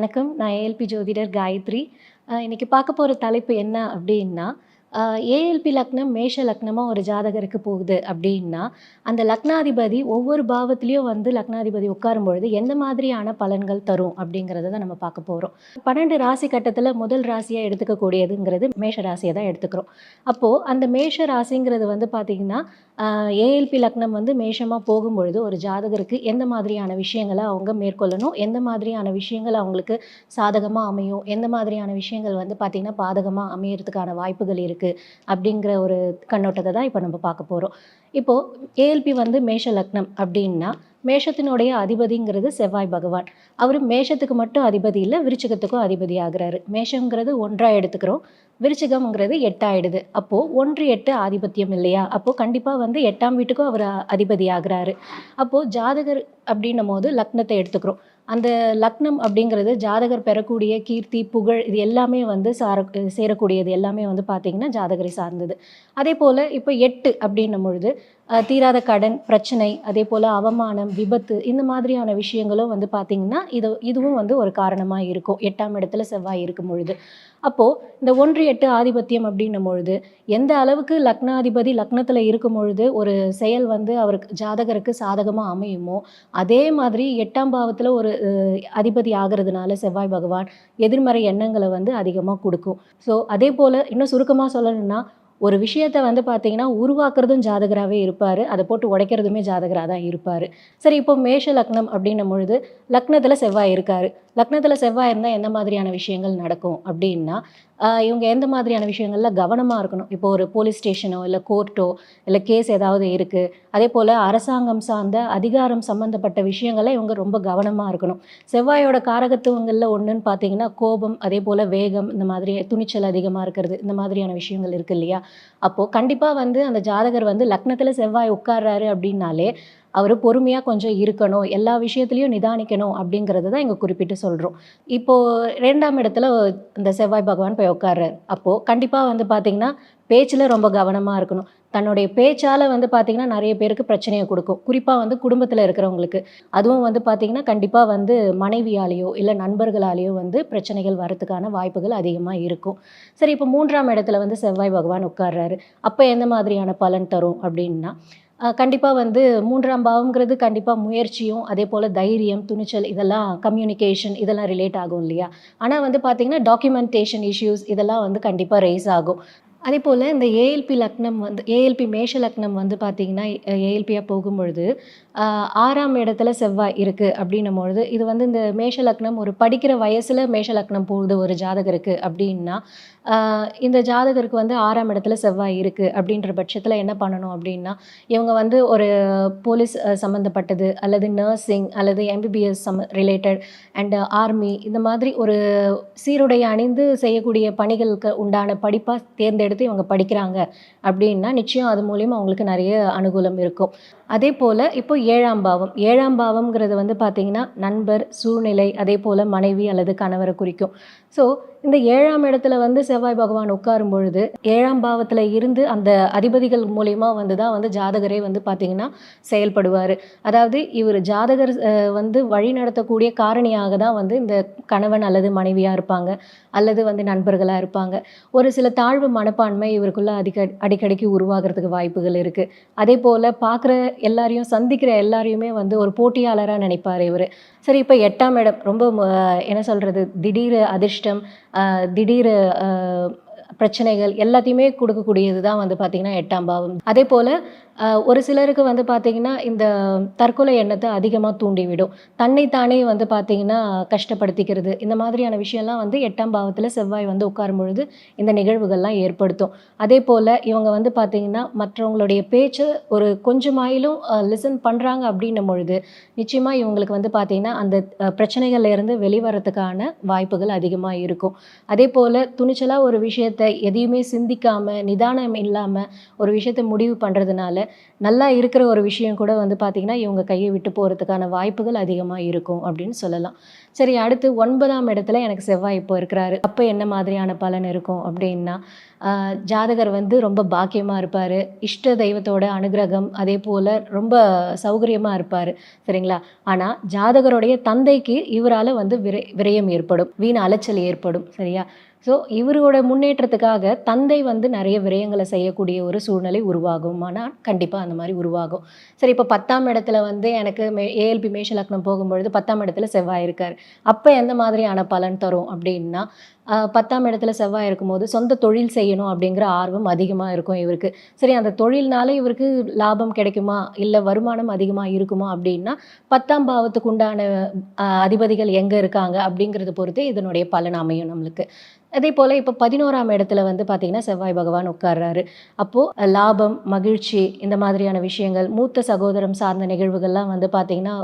வணக்கம். நான் ஏஎல்பி ஜோதிடர் காயத்ரி. இன்னைக்கு பார்க்க போகிற தலைப்பு என்ன அப்படின்னா ஏஎல்பி லக்னம் மேஷ லக்னமாக ஒரு ஜாதகருக்கு போகுது அப்படின்னா அந்த லக்னாதிபதி ஒவ்வொரு பாவத்திலையும் வந்து லக்னாதிபதி உட்காரும் பொழுது எந்த மாதிரியான பலன்கள் தரும் அப்படிங்கிறத தான் நம்ம பார்க்க போகிறோம் பன்னெண்டு ராசி கட்டத்தில் முதல் ராசியாக எடுத்துக்கக்கூடியதுங்கிறது மேஷ ராசியை தான் எடுத்துக்கிறோம். அப்போது அந்த மேஷ ராசிங்கிறது வந்து பார்த்திங்கன்னா ஏஎல்பி லக்னம் வந்து மேஷமாக போகும்பொழுது ஒரு ஜாதகருக்கு எந்த மாதிரியான விஷயங்களை அவங்க மேற்கொள்ளணும் எந்த மாதிரியான விஷயங்கள் அவங்களுக்கு சாதகமாக அமையும் எந்த மாதிரியான விஷயங்கள் வந்து பார்த்திங்கன்னா பாதகமாக அமையறதுக்கான வாய்ப்புகள் இருக்குது அப்படிங்கிற ஒரு கண்ணோட்டத்தை தான் இப்போ நம்ம பார்க்க போகிறோம் இப்போது ஏஎல்பி வந்து மேஷ லக்னம் அப்படின்னா மேஷத்தினுடைய அதிபதிங்கிறது செவ்வாய் பகவான். அவர் மேஷத்துக்கு மட்டும் அதிபதி இல்லை விருச்சிகத்துக்கும் அதிபதி ஆகுறாரு. மேஷங்கிறது ஒன்றாக எடுத்துக்கிறோம். விருச்சிகம்ங்கிறது எட்டாயிடுது. அப்போது ஒன்று எட்டு ஆதிபத்தியம் இல்லையா? அப்போது கண்டிப்பாக வந்து எட்டாம் வீட்டுக்கும் அவர் அதிபதி ஆகுறாரு. அப்போது ஜாதகர் அப்படின்னும் போது லக்னத்தை எடுத்துக்கிறோம். அந்த லக்னம் அப்படிங்கிறது ஜாதகர் பெறக்கூடிய கீர்த்தி புகழ் இது எல்லாமே வந்து சார சேரக்கூடியது எல்லாமே வந்து பார்த்திங்கன்னா ஜாதகரை சார்ந்தது. அதே போல் இப்போ எட்டு அப்படின்னும் பொழுது தீராத கடன் பிரச்சனை அதே போல் அவமானம் விபத்து இந்த மாதிரியான விஷயங்களும் வந்து பார்த்திங்கன்னா இது இதுவும் வந்து ஒரு காரணமாக இருக்கும். எட்டாம் இடத்துல செவ்வாய் இருக்கும் பொழுது. அப்போது இந்த ஒன்று எட்டு ஆதிபத்தியம் அப்படின்னும் பொழுது எந்த அளவுக்கு லக்னாதிபதி லக்னத்தில் இருக்கும் பொழுது ஒரு செயல் வந்து அவருக்கு ஜாதகருக்கு சாதகமாக அமையுமோ அதே மாதிரி எட்டாம் பாவத்தில் ஒரு அதிபதி ஆகிறதுனால செவ்வாய் பகவான் எதிர்மறை எண்ணங்களை வந்து அதிகமாக கொடுக்கும். ஸோ அதே போல் இன்னும் சுருக்கமாக சொல்லணும்னா ஒரு விஷயத்தை வந்து பார்த்தீங்கன்னா உருவாக்குறதும் ஜாதகராகவே இருப்பார். அதை போட்டு உடைக்கிறதுமே ஜாதகராக தான் இருப்பார். சரி இப்போ மேஷ லக்னம் அப்படின்னும் பொழுது லக்னத்தில் செவ்வாய் இருக்கார். லக்னத்தில் செவ்வாய் இருந்தால் எந்த மாதிரியான விஷயங்கள் நடக்கும் அப்படின்னா இவங்க எந்த மாதிரியான விஷயங்களில் கவனமாக இருக்கணும்? இப்போ ஒரு போலீஸ் ஸ்டேஷனோ இல்லை கோர்ட்டோ இல்லை கேஸ் ஏதாவது இருக்குது அதே போல் அரசாங்கம் சார்ந்த அதிகாரம் சம்மந்தப்பட்ட விஷயங்களை இவங்க ரொம்ப கவனமாக இருக்கணும். செவ்வாயோட காரகத்துவங்களில் ஒன்றுன்னு பார்த்தீங்கன்னா கோபம் அதே போல் வேகம் இந்த மாதிரி துணிச்சல் அதிகமாக இருக்கிறது இந்த மாதிரியான விஷயங்கள் இருக்கு இல்லையா? அப்போது கண்டிப்பாக வந்து அந்த ஜாதகர் வந்து லக்னத்தில் செவ்வாய் உட்கார்றாரு அப்படின்னாலே அவர் பொறுமையாக கொஞ்சம் இருக்கணும் எல்லா விஷயத்துலையும் நிதானிக்கணும் அப்படிங்கிறது தான் இங்கே குறிப்பிட்டு சொல்கிறோம் இப்போது ரெண்டாம் இடத்துல இந்த செவ்வாய் பகவான் போய் உட்கார்றாரு. அப்போது கண்டிப்பாக வந்து பார்த்திங்கன்னா பேச்சில் ரொம்ப கவனமாக இருக்கணும். தன்னுடைய பேச்சால் வந்து பார்த்திங்கன்னா நிறைய பேருக்கு பிரச்சனையை கொடுக்கும். குறிப்பாக வந்து குடும்பத்தில் இருக்கிறவங்களுக்கு. அதுவும் வந்து பார்த்திங்கன்னா கண்டிப்பாக வந்து மனைவியாலேயோ இல்லை நண்பர்களாலேயோ வந்து பிரச்சனைகள் வரத்துக்கான வாய்ப்புகள் அதிகமாக இருக்கும். சரி இப்போ மூன்றாம் இடத்துல வந்து செவ்வாய் பகவான் உட்கார்றாரு. அப்போ எந்த மாதிரியான பலன் தரும் அப்படின்னா கண்டிப்பாக வந்து மூன்றாம் பாவம்ங்கிறது கண்டிப்பாக முயற்சியும் அதே போல் தைரியம் துணிச்சல் இதெல்லாம் கம்யூனிகேஷன் இதெல்லாம் ரிலேட் ஆகும் இல்லையா? ஆனால் வந்து பார்த்திங்கன்னா டாக்குமெண்டேஷன் இஷ்யூஸ் இதெல்லாம் வந்து கண்டிப்பாக ரைஸ் ஆகும். அதே போல் இந்த ஏஎல்பி லக்னம் வந்து ஏஎல்பி மேஷ லக்னம் வந்து பார்த்திங்கன்னா ஏஎல்பியாக போகும்பொழுது ஆறாம் இடத்துல செவ்வாய் இருக்குது அப்படின்னும் பொழுது இது வந்து இந்த மேஷ லக்னம் ஒரு படிக்கிற வயசில் மேஷ லக்னம் போகுது ஒரு ஜாதகருக்கு அப்படின்னா இந்த ஜாதகருக்கு வந்து ஆறாம் இடத்துல செவ்வாய் இருக்குது அப்படின்ற பட்சத்தில் என்ன பண்ணணும் அப்படின்னா இவங்க வந்து ஒரு போலீஸ் சம்மந்தப்பட்டது அல்லது நர்சிங் அல்லது எம்பிபிஎஸ் சம்ம ரிலேட்டட் அண்ட் ஆர்மி இந்த மாதிரி ஒரு சீருடை அணிந்து செய்யக்கூடிய பணிகளுக்கு உண்டான படிப்பாக எடுத்து இவங்க படிக்கிறாங்க அப்படின்னா நிச்சயம் அது மூலியமாக அவங்களுக்கு நிறைய அனுகூலம் இருக்கும். அதே போல் இப்போ ஏழாம் பாவம். ஏழாம் பாவம்ங்கிறது வந்து பார்த்திங்கன்னா நண்பர் சூழ்நிலை அதே போல் மனைவி அல்லது கணவரை குறிக்கும். ஸோ இந்த ஏழாம் இடத்துல வந்து செவ்வாய் பகவான் உட்காரும் பொழுது ஏழாம் பாவத்தில் இருந்து அந்த அதிபதிகள் மூலயமா வந்து தான் வந்து ஜாதகரே வந்து பார்த்திங்கன்னா செயல்படுவார். அதாவது இவர் ஜாதகர் வந்து வழி நடத்தக்கூடிய காரணியாக தான் வந்து இந்த கணவன் அல்லது மனைவியாக இருப்பாங்க. அல்லது வந்து நண்பர்களாக இருப்பாங்க. ஒரு சில தாழ்வு மனப்பான்மை இவருக்குள்ளே அதிக அடிக்கடிக்கு உருவாகிறதுக்கு வாய்ப்புகள் இருக்குது அதே போல் பார்க்குற எல்லாரையும் சந்திக்கிற எல்லாரையுமே வந்து ஒரு போட்டியாளராக நினைப்பார் இவர். சரி இப்போ எட்டாம் இடம் ரொம்ப என்ன சொல்கிறது திடீர் அதிர்ஷ்டம் ஆஹ், திடீர் ஆஹ், பிரச்சனைகள் எல்லாத்தையுமே கொடுக்கக்கூடியது தான் வந்து பார்த்திங்கன்னா எட்டாம் பாவம். அதே போல் ஒரு சிலருக்கு வந்து பார்த்திங்கன்னா இந்த தற்கொலை எண்ணத்தை அதிகமாக தூண்டிவிடும். தன்னைத்தானே வந்து பார்த்திங்கன்னா கஷ்டப்படுத்திக்கிறது. இந்த மாதிரியான விஷயம்லாம் வந்து எட்டாம் பாவத்தில் செவ்வாய் வந்து உட்காரும் பொழுது இந்த நிகழ்வுகள்லாம் ஏற்படுத்தும். அதே போல் இவங்க வந்து பார்த்திங்கன்னா மற்றவங்களுடைய பேச்சு ஒரு கொஞ்சமாயிலும் லிசன் பண்ணுறாங்க அப்படின்னும் பொழுது நிச்சயமாக இவங்களுக்கு வந்து பார்த்திங்கன்னா அந்த பிரச்சனைகள்லேருந்து வெளிவரத்துக்கான வாய்ப்புகள் அதிகமாக இருக்கும். அதே போல் துணிச்சலாக ஒரு விஷயத்தை எதையுமே சிந்திக்காமல் நிதானம் இல்லாமல் ஒரு விஷயத்தை முடிவு பண்ணுறதுனால நல்லா இருக்கிற ஒரு விஷயம் கூட வந்து பார்த்திங்கன்னா இவங்க கையை விட்டு போகிறதுக்கான வாய்ப்புகள் அதிகமாக இருக்கும் அப்படின்னு சொல்லலாம். சரி அடுத்து ஒன்பதாம் இடத்துல எனக்கு செவ்வாய் இப்போ இருக்கிறாரு. அப்போ என்ன மாதிரியான பலன் இருக்கும் அப்படின்னா ஜாதகர் வந்து ரொம்ப பாக்கியமாக இருப்பார். இஷ்ட தெய்வத்தோட அனுகிரகம் அதே போல் ரொம்ப சௌகரியமாக இருப்பார். சரிங்களா? ஆனால் ஜாதகருடைய தந்தைக்கு இவரால் வந்து விரை விரயம் ஏற்படும். வீண் அலைச்சல் ஏற்படும். சரியா? ஸோ இவரோட முன்னேற்றத்துக்காக தந்தை வந்து நிறைய விரயங்களை செய்யக்கூடிய ஒரு சூழ்நிலை உருவாகும். ஆனால் கண்டிப்பாக அந்த மாதிரி உருவாகும். சரி இப்போ பத்தாம் இடத்துல வந்து எனக்கு மே ஏஎல்பி மேஷலக்னம் போகும்பொழுது பத்தாம் இடத்துல செவ்வாய் இருக்கார். அப்போ எந்த மாதிரியான பலன் தரும் அப்படின்னா பத்தாம் இடத்துல செவ்வாய் இருக்கும்போது சொந்த தொழில் செய்யணும் அப்படிங்கிற ஆர்வம் அதிகமாக இருக்கும் இவருக்கு. சரி அந்த தொழில்னால இவருக்கு லாபம் கிடைக்குமா? இல்லை வருமானம் அதிகமாக இருக்குமா அப்படின்னா பத்தாம் பாவத்துக்கு உண்டான அதிபதிகள் எங்கே இருக்காங்க அப்படிங்கிறத பொறுத்து இதனுடைய பலன் அமையும் நம்மளுக்கு. அதே போல் இப்போ பதினோராம் இடத்துல வந்து பார்த்திங்கன்னா செவ்வாய் பகவான் உட்கார்றாரு. அப்போது லாபம் மகிழ்ச்சி இந்த மாதிரியான விஷயங்கள் மூத்த சகோதரம் சார்ந்த நிகழ்வுகள்லாம் வந்து பார்த்திங்கன்னா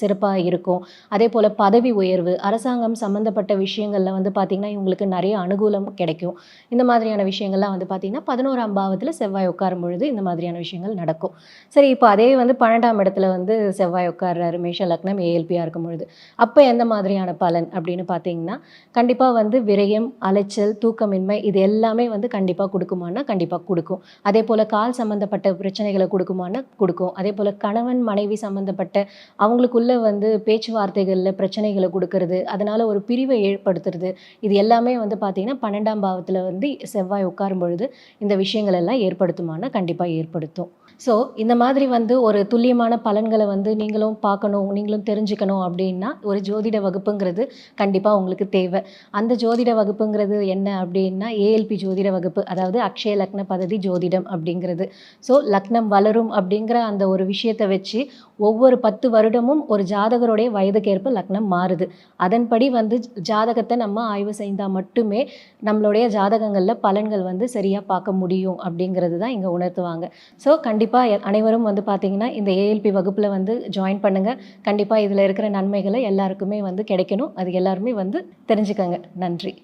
சிறப்பாக இருக்கும். அதே போல் பதவி உயர்வு அரசாங்கம் சம்மந்தப்பட்ட விஷயங்களில் வந்து பார்த்திங்கன்னா உங்களுக்கு நிறைய அனுகூலம் கிடைக்கும். இந்த மாதிரியான விஷயங்கள்லாம் வந்து பார்த்திங்கன்னா பதினோராம் பாவத்தில் செவ்வாய் உட்காரும் பொழுது இந்த மாதிரியான விஷயங்கள் நடக்கும். சரி இப்போ அதே வந்து பன்னெண்டாம் இடத்துல வந்து செவ்வாய் உட்கார்றாரு மேஷ லக்னம் ஏஎல்பியாக இருக்கும் பொழுது. அப்போ எந்த மாதிரியான பலன் அப்படின்னு பார்த்தீங்கன்னா கண்டிப்பாக வந்து விரயம் அலைச்சல் தூக்கமின்மை இது எல்லாமே வந்து கண்டிப்பாக கொடுக்குமானா கண்டிப்பாக கொடுக்கும். அதே போல் கால் சம்மந்தப்பட்ட பிரச்சனைகளை கொடுக்குமானா கொடுக்கும். அதே போல் கணவன் மனைவி சம்மந்தப்பட்ட அவங்களுக்குள்ள வந்து பேச்சுவார்த்தைகளில் பிரச்சனைகளை கொடுக்கறது அதனால் ஒரு பிரிவை ஏற்படுத்துறது இது எல்லாமே வந்து பார்த்திங்கன்னா பன்னெண்டாம் பாவத்தில் வந்து செவ்வாய் உட்காரும் பொழுது இந்த விஷயங்கள் எல்லாம் ஏற்படுத்துமானா கண்டிப்பாக ஏற்படுத்தும். ஸோ இந்த மாதிரி வந்து ஒரு துல்லியமான பலன்களை வந்து நீங்களும் பார்க்கணும் நீங்களும் தெரிஞ்சுக்கணும் அப்படின்னா ஒரு ஜோதிட வகுப்புங்கிறது கண்டிப்பாக உங்களுக்கு தேவை. அந்த ஜோதிட வகுப்புங்கிறது என்ன அப்படின்னா ஏஎல்பி ஜோதிட வகுப்பு அதாவது அக்ஷய லக்ன பதவி ஜோதிடம் அப்படிங்கிறது. ஸோ லக்னம் வளரும் அப்படிங்கிற அந்த ஒரு விஷயத்தை வச்சு ஒவ்வொரு பத்து வருடமும் ஒரு ஜாதகருடைய வயதுக்கேற்ப லக்னம் மாறுது. அதன்படி வந்து ஜாதகத்தை நம்ம ஆய்வு செய்தால் மட்டுமே நம்மளுடைய ஜாதகங்களில் பலன்கள் வந்து சரியாக பார்க்க முடியும் அப்படிங்கிறது தான் இங்கே உணர்த்துவாங்க. ஸோ கண்டிப்பாக அனைவரும் வந்து பார்த்தீங்கன்னா இந்த ஏஎல்பி வகுப்பில் வந்து ஜாயின் பண்ணுங்கள் கண்டிப்பாக இதில் இருக்கிற நன்மைகளை எல்லாருக்குமே வந்து கிடைக்கணும். அது எல்லாருமே வந்து தெரிஞ்சுக்கங்க. நன்றி.